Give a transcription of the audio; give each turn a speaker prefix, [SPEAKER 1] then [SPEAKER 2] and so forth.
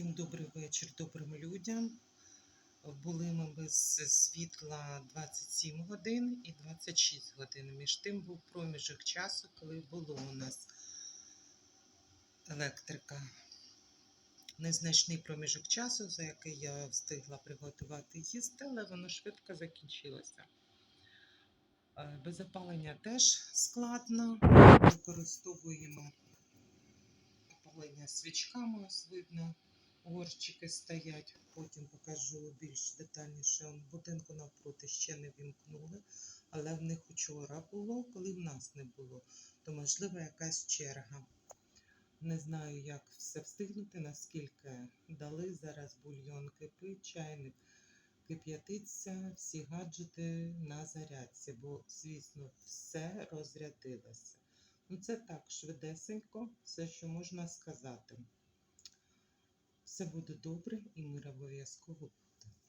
[SPEAKER 1] Всім добрий вечір добрим людям. Були ми без світла 27 годин і 26 годин. Між тим був проміжок часу, коли було у нас електрика. Незначний проміжок часу, за який я встигла приготувати їсти, але воно швидко закінчилося. Е, Без опалення теж складно. Використовуємо опалення свічками, ось видно, горщики стоять. Потім покажу більш детальніше. Будинку навпроти ще не вімкнули, але в них учора було, коли в нас не було, то можливо якась черга. Не знаю, як все встигнути, наскільки дали зараз бульйон кипить, чайник кип'ятиться, всі гаджети на зарядці, бо, звісно, все розрядилося. Ну, це так, швидесенько, все, що можна сказати. Все буде добре і мир обов'язково буде.